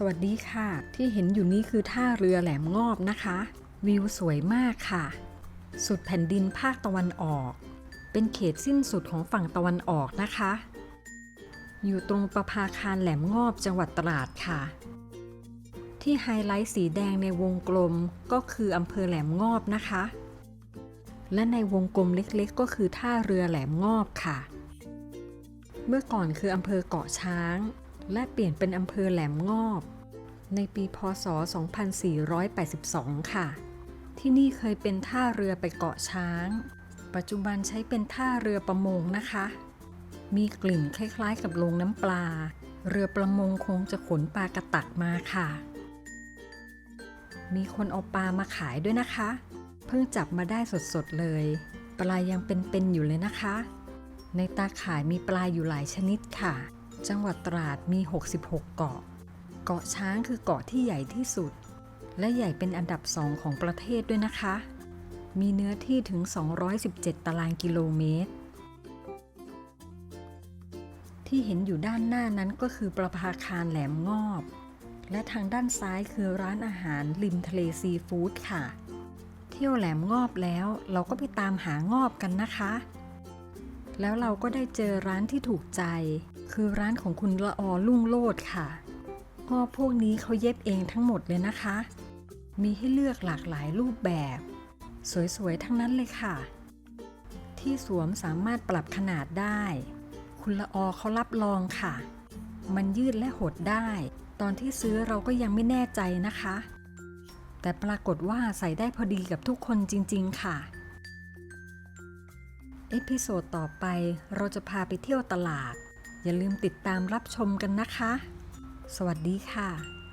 สวัสดีค่ะ ที่เห็นอยู่นี้คือท่าเรือแหลมงอบนะคะ วิวสวยมากค่ะ สุดแผ่นดินภาคตะวันออก เป็นเขตสิ้นสุดของฝั่งตะวันออกนะคะ อยู่ตรงประภาคารแหลมงอบจังหวัดตราดค่ะ ที่ไฮไลท์สีแดงในวงกลมก็คืออำเภอแหลมงอบนะคะ และในวงกลมเล็กๆ ก็คือท่าเรือแหลมงอบค่ะ เมื่อก่อนคืออำเภอเกาะช้าง และเปลี่ยนเป็นอำเภอแหลมงอบ ในปีพศ 2482 ค่ะ ที่นี่เคยเป็นท่าเรือไปเกาะช้าง ปัจจุบันใช้เป็นท่าเรือประมงนะคะ มีกลิ่นคล้ายๆ กับโรงน้ำปลา เรือประมงคงจะขนปลากระตักมาค่ะ มีคนเอาปลามาขายด้วยนะคะ เพิ่งจับมาได้สดๆเลย ปลายังเป็นๆอยู่เลยนะคะ ในตาข่ายมีปลาอยู่หลายชนิดค่ะ จังหวัดตราดมี 66 เกาะ เกาะช้างคือเกาะที่ใหญ่ที่สุด และใหญ่เป็นอันดับสองของประเทศด้วยนะคะ มีเนื้อที่ถึง 217 ตารางกิโลเมตร ที่เห็นอยู่ด้านหน้านั้นก็คือประภาคารแหลมงอบ และทางด้านซ้ายคือร้านอาหารริมทะเลซีฟู้ดค่ะ เที่ยวแหลมงอบแล้วเราก็ไปตามหางอบกันนะคะแล้วเราก็ได้เจอร้านที่ถูกใจ คือร้านของคุณละออลุ่งโลดค่ะงอพวกนี้เขาเย็บเองทั้งหมดเลยนะคะ มีให้เลือกหลากหลายรูปแบบ สวยๆ ทั้งนั้นเลยค่ะ ที่สวมสามารถปรับขนาดได้ คุณละออเขารับรองค่ะ มันยืดและหดได้ ตอนที่ซื้อเราก็ยังไม่แน่ใจนะคะ แต่ปรากฏว่าใส่ได้พอดีกับทุกคนจริง ๆ ค่ะเอพิโซดต่อไปเราจะพาไปเที่ยวตลาด อย่าลืมติดตามรับชมกันนะคะ สวัสดีค่ะ